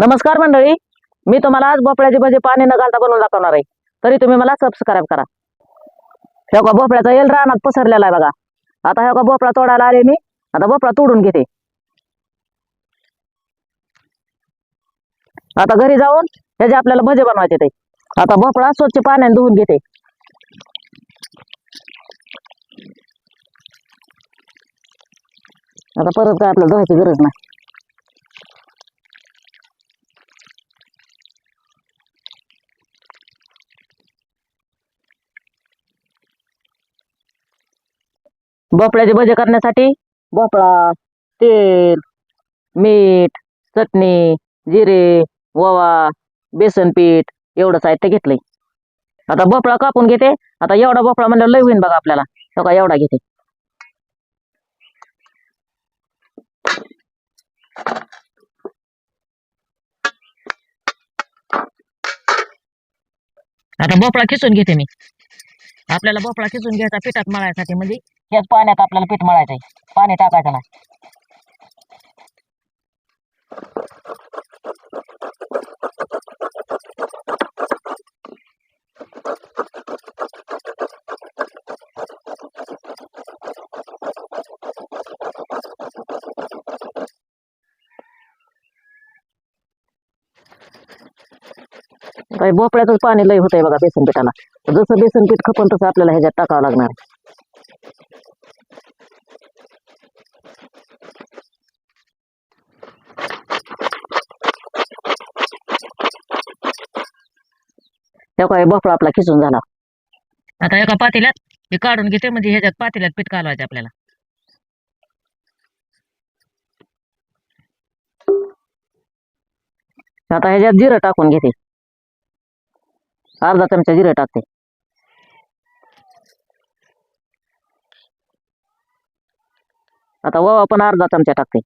नमस्कार मंडळी. मी तुम्हाला आज भोपळ्याची भजे पाणी न घालता बनवून दाखवणार आहे. तरी तुम्ही मला सबस्क्राईब करा. हे का भोपळ्याचा येल रानात पसरलेला आहे बघा. आता हे का भोपळा तोडायला आले मी. आता भोपळा तोडून घेते. आता घरी जाऊन ह्याचे आपल्याला भजे बनवायचे ते. आता भोपळा स्वच्छ पाण्याने धुवून घेते. आता परत काय आपल्याला धुवायची गरज नाही. भोपळ्याचे भजे करण्यासाठी भोपळा तेल मीठ चटणी जिरे ओवा बेसन पीठ एवढं साहित्य घेतलंय. आता भोपळा कापून घेते. आता एवढा भोपळा म्हणलं लय होईन बघा आपल्याला. सगळा एवढा घेते. आता भोपळा खिसून घेते मी. आपल्याला भोपळा खिसून घ्यायचा पिठात मळायसाठी म्हणजे याच पाण्यात आपल्याला पीठ मळायचंय. पाणी टाकायचं नाही. भोपळ्यातच पाणी लय होतंय बघा बेसन पिठाला. जसं बेसन पीठ खपन तसं आपल्याला ह्याच्यात टाकावं लागणार. हे काय भोपळा आपला खिसून झाला आता एका पातेल्यात हे काढून घेते म्हणजे ह्याच्यात पातेल्यात पीठ कालवायचे आपल्याला. आता ह्याच्यात जिरं टाकून घेते. अर्धा चमचा जिरं टाकते. आता ओवा पण अर्धा चमचा टाकते.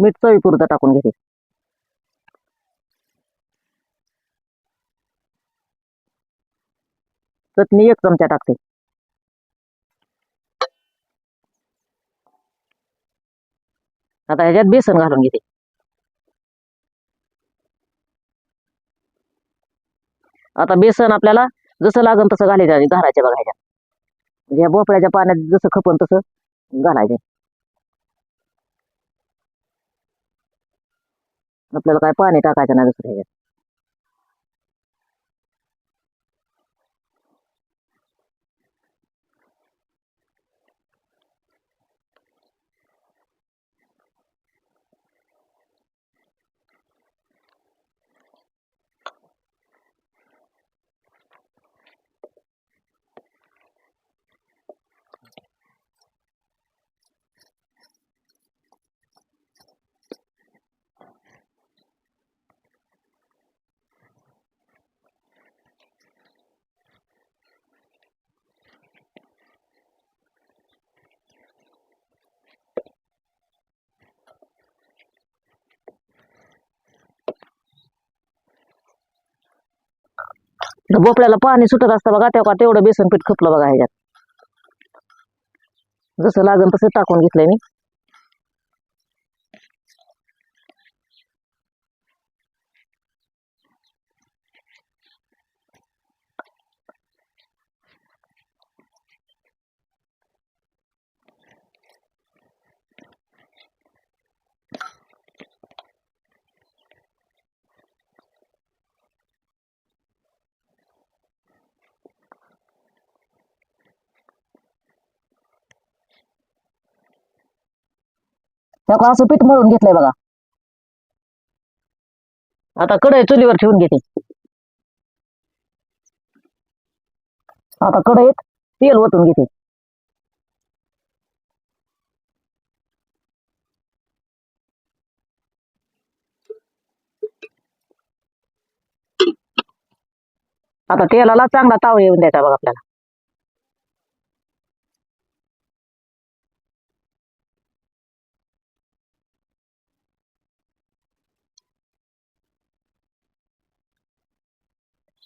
मीठ चवीपुरतं टाकून घेते. चटणी एक चमचा टाकते. आता ह्याच्यात बेसन घालून घेते. आता बेसन आपल्याला जसं लागन तसं घालायचं घालायचे बघायच्या म्हणजे ह्या भोपळ्याच्या पाण्यात जसं खपन तसं घालायचे. आपल्याला काय पाणी टाकायचं नाही दुसऱ्या ह्याच्यात भोपळ्याला पाणी सुटत असतं बघा तेव्हा तेवढं बेसन पीठ खपलं बघा ह्याच्यात. जसं लागन तसं टाकून घेतलंय मी. तेव्हा असं पीठ मळून घेतलंय बघा. आता कढई चुलीवर ठेवून घेते. आता कढईत तेल ओतून घेते. आता तेलाला चांगला ताव येऊन द्यायचा बघा आपल्याला.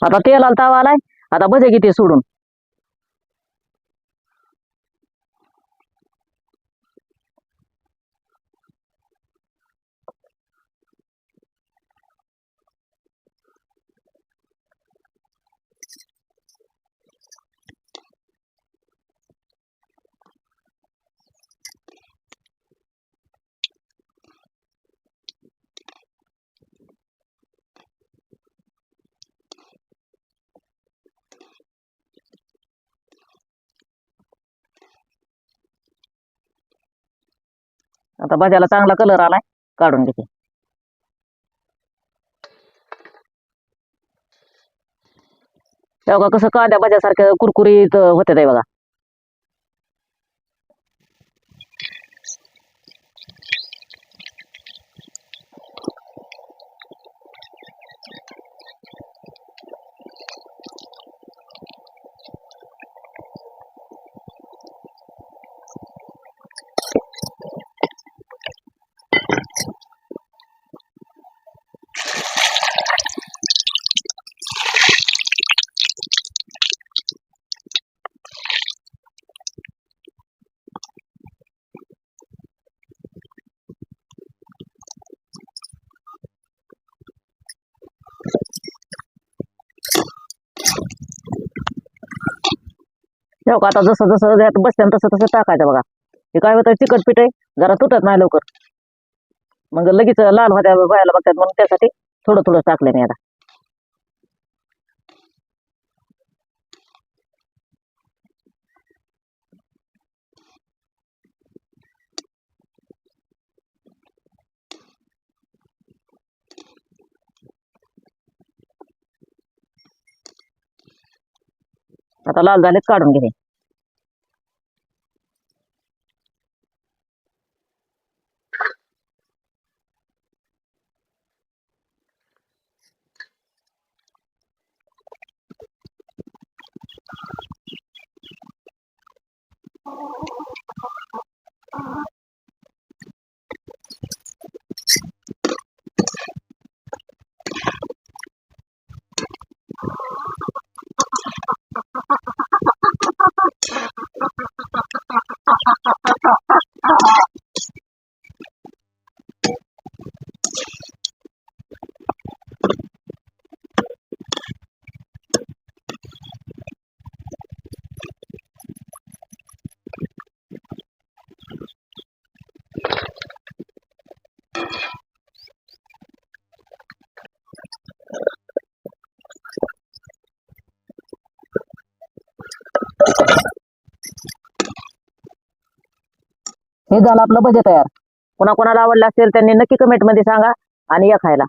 आता तेलाला तावा आलाय. आता भजे किती सोडून. आता भाज्याला चांगला कलर आलाय काढून घेते. तेव्हा कसं कांद्या भाज्यासारख्या कुरकुरीत होते ते बघा. ठेव का आता जसं जसं त्यात बसत्यान तसं तसं टाकायचं बघा. हे काय होतं चिकट पीठ आहे जरा तुटत नाही लवकर. मग लगेच लाल होत्या व्हायला बघतात म्हणून त्यासाठी थोडं थोडं टाकलं मी आता. आता लाल झालेत काढून घे हे झालं आपलं बजेट तयार. कोणा कोणाला आवडलं असेल त्यांनी नक्की कमेंटमध्ये सांगा आणि या खायला.